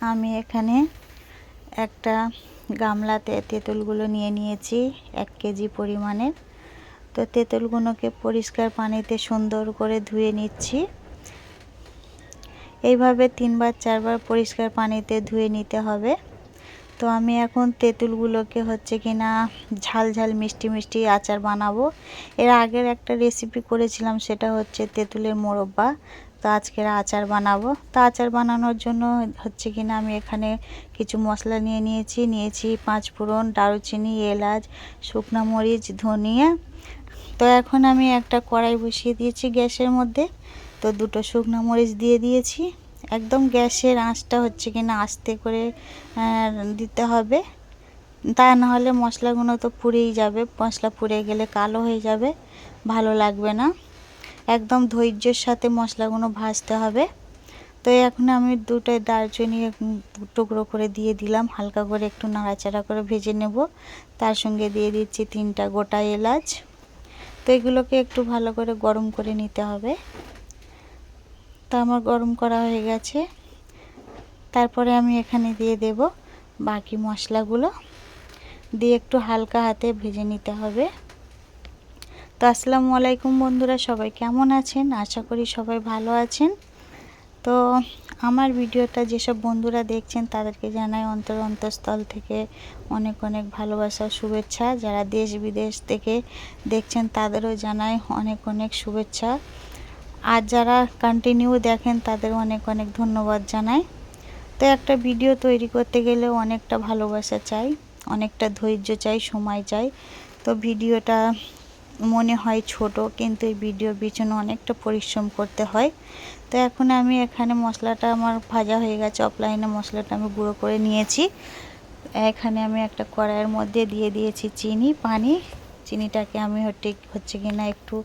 আমি এখানে একটা গামলাতে তেঁতুলগুলো নিয়ে নিয়েছি, এক কেজি পরিমাণের। তো তেঁতুলগুলোকে পরিষ্কার পানিতে সুন্দর করে ধুয়ে নিচ্ছি। এইভাবে তিনবার, চারবার পরিষ্কার পানিতে ধুয়ে নিতে হবে। তো আমি এখন তেঁতুলগুলোকে হচ্ছে কি না ঝাল ঝাল মিষ্টি মিষ্টি আচার বানাবো। এর আগের একটা রেসিপি করেছিলাম, সেটা হচ্ছে তেঁতুলের মোরব্বা। তো আজকের আচার বানাবো। তো আচার বানানোর জন্য হচ্ছে কি না আমি এখানে কিছু মশলা নিয়ে নিয়েছি। নিয়েছি পাঁচ ফোড়ন, দারুচিনি, এলাচ, শুকনো মরিচ, ধনিয়া। তো এখন আমি একটা কড়াই বসিয়ে দিয়েছি গ্যাসের মধ্যে। তো দুটো শুকনো মরিচ দিয়ে দিয়েছি। একদম গ্যাসের আঁচটা হচ্ছে কিনা আস্তে করে দিতে হবে। তা নাহলে মশলাগুলো তো পুড়েই যাবে। মশলা পুড়ে গেলে কালো হয়ে যাবে। ভালো লাগবে না। একদম ধৈর্যের সাথে মশলাগুলো ভাজতে হবে। তো এখন আমি দুটো দারচিনি টুকরো করে দিয়ে দিলাম, হালকা করে একটু নাড়াচাড়া করে ভেজে নেব। তার সঙ্গে দিয়ে দিচ্ছি তিনটা গোটা এলাচ। তো এগুলোকে একটু ভালো করে গরম করে নিতে হবে। তো আমার গরম করা হয়ে গেছে। তারপরে আমি এখানে দিয়ে দেব বাকি মশলাগুলো। দিয়ে একটু হালকা হাতে ভেজে নিতে হবে। তো আসসালামু আলাইকুম বন্ধুরা, সবাই কেমন আছেন? আশা করি সবাই ভালো আছেন। তো আমার ভিডিওটা যেসব বন্ধুরা দেখছেন, তাদেরকে জানাই অন্তর অন্তঃস্থল থেকে অনেক অনেক ভালোবাসা, শুভেচ্ছা। যারা দেশ বিদেশ থেকে দেখছেন, তাদেরও জানাই অনেক অনেক শুভেচ্ছা। আর যারা কন্টিনিউ দেখেন, তাদের অনেক অনেক ধন্যবাদ জানাই। তো একটা ভিডিও তৈরি করতে গেলে অনেকটা ভালোবাসা চাই, অনেকটা ধৈর্য চাই, সময় চাই। তো ভিডিওটা মনে হয় ছোট, কিন্তু এই ভিডিওর পিছনে অনেকটা পরিশ্রম করতে হয়। তো এখন আমি এখানে মশলাটা আমার ভাজা হয়ে গেছে অফলাইনে মশলাটা আমি গুঁড়ো করে নিয়েছি। এখানে আমি একটা কড়াইয়ের মধ্যে দিয়ে দিয়েছি চিনি, পানি। চিনিটাকে আমি হচ্ছে হচ্ছে কিনা একটু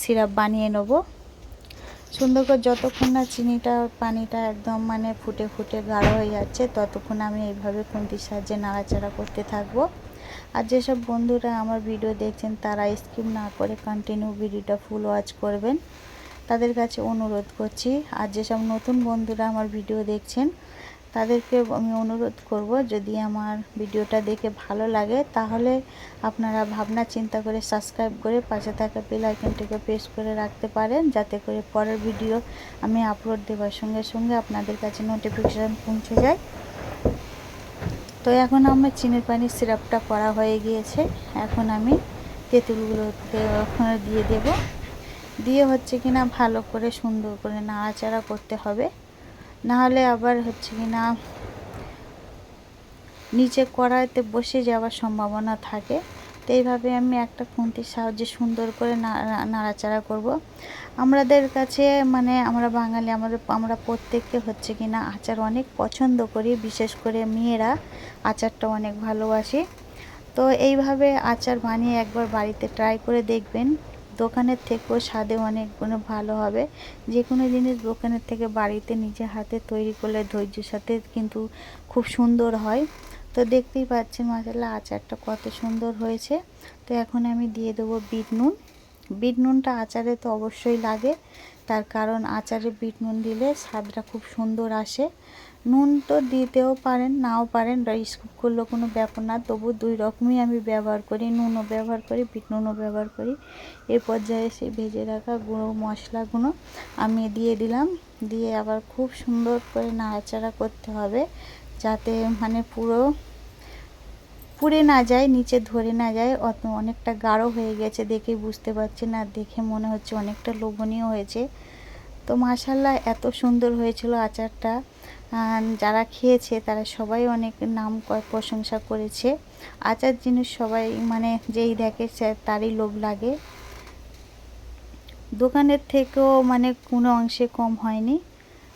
সিরাপ বানিয়ে নেব। সুন্দর করে যতক্ষণ না চিনিটা, পানিটা একদম মানে ফুটে ফুটে গাঢ় হয়ে যাচ্ছে, ততক্ষণ আমি এইভাবে খুন্তির সাহায্যে নাড়াচাড়া করতে থাকব। আর যেসব বন্ধুরা আমার ভিডিও দেখছেন, তারা স্কিপ না করে কন্টিনিউ ভিডিওটা ফুল ওয়াচ করবেন। তাদের কাছে অনুরোধ করছি, আর যেসব নতুন বন্ধুরা আমার ভিডিও দেখছেন, তাদেরকে আমি অনুরোধ করব, যদি আমার ভিডিওটা দেখে ভালো লাগে, তাহলে আপনারা ভাবনা চিন্তা করে সাবস্ক্রাইব করে পাশে থাকা বেল আইকনটিকে প্রেস করে রাখতে পারেন, যাতে করে পরের ভিডিও আমি আপলোড দেওয়ার সঙ্গে সঙ্গে আপনাদের কাছে নোটিফিকেশান পৌঁছে যায়। তো এখন আমার চিনির পানির সিরাপটা করা হয়ে গিয়েছে। এখন আমি তেঁতুলগুলোতে ওখানে দিয়ে দেব। দিয়ে হচ্ছে কি না ভালো করে সুন্দর করে নাড়াচাড়া করতে হবে। নাহলে আবার হচ্ছে কি না নিচে কড়াইতে বসে যাওয়ার সম্ভাবনা থাকে। তো এইভাবে আমি একটা খুন্তির সাহায্যে সুন্দর করে নাড়াচাড়া করব। আমাদের কাছে মানে আমরা বাঙালি, আমাদের, আমরা প্রত্যেককে হচ্ছে কি না আচার অনেক পছন্দ করি, বিশেষ করে মেয়েরা আচারটা অনেক ভালোবাসে। তো এইভাবে আচার বানিয়ে একবার বাড়িতে ট্রাই করে দেখবেন, দোকানের থেকেও স্বাদে অনেক ভালো হবে। যে কোনো জিনিস দোকানের থেকে বাড়িতে নিজের হাতে তৈরি করলে ধৈর্যের সাথে কিন্তু খুব সুন্দর হয়। তো দেখতেই পাচ্ছেন মাসাল্লাহ আচারটা কত সুন্দর হয়েছে। তো এখন আমি দিয়ে দেবো বিট নুন। বিট নুনটা আচারে তো অবশ্যই লাগে, তার কারণ আচারে বিট নুন দিলে স্বাদটা খুব সুন্দর আসে। নুন তো দিতেও পারেন, নাও পারেন স্কুপ করলেও কোনো ব্যাপার না, তবু দুই রকমই আমি ব্যবহার করি, নুনও ব্যবহার করি, বিট নুনও ব্যবহার করি। এ পর্যায়ে সেই ভেজে রাখা গুঁড়ো মশলাগুলো আমি দিয়ে দিলাম, দিয়ে আবার খুব সুন্দর করে নাড়াচাড়া করতে হবে। যাতে মানে পুরো পুড়ে না যায়, নিচে ধরে না যায়, অত অনেকটা গাঢ় হয়ে গেছে দেখে বুঝতে পারছি না দেখে মনে হচ্ছে অনেকটা লোভনীয় হয়েছে। তো মাসাল্লাহ এত সুন্দর হয়েছিল আচারটা। যারা খেয়েছে তারা সবাই অনেক নাম প্রশংসা করেছে। আচার জিনিস সবাই মানে যেই দেখে তারই লোভ লাগে। দোকানের থেকেও মানে কোনো অংশে কম হয়নি।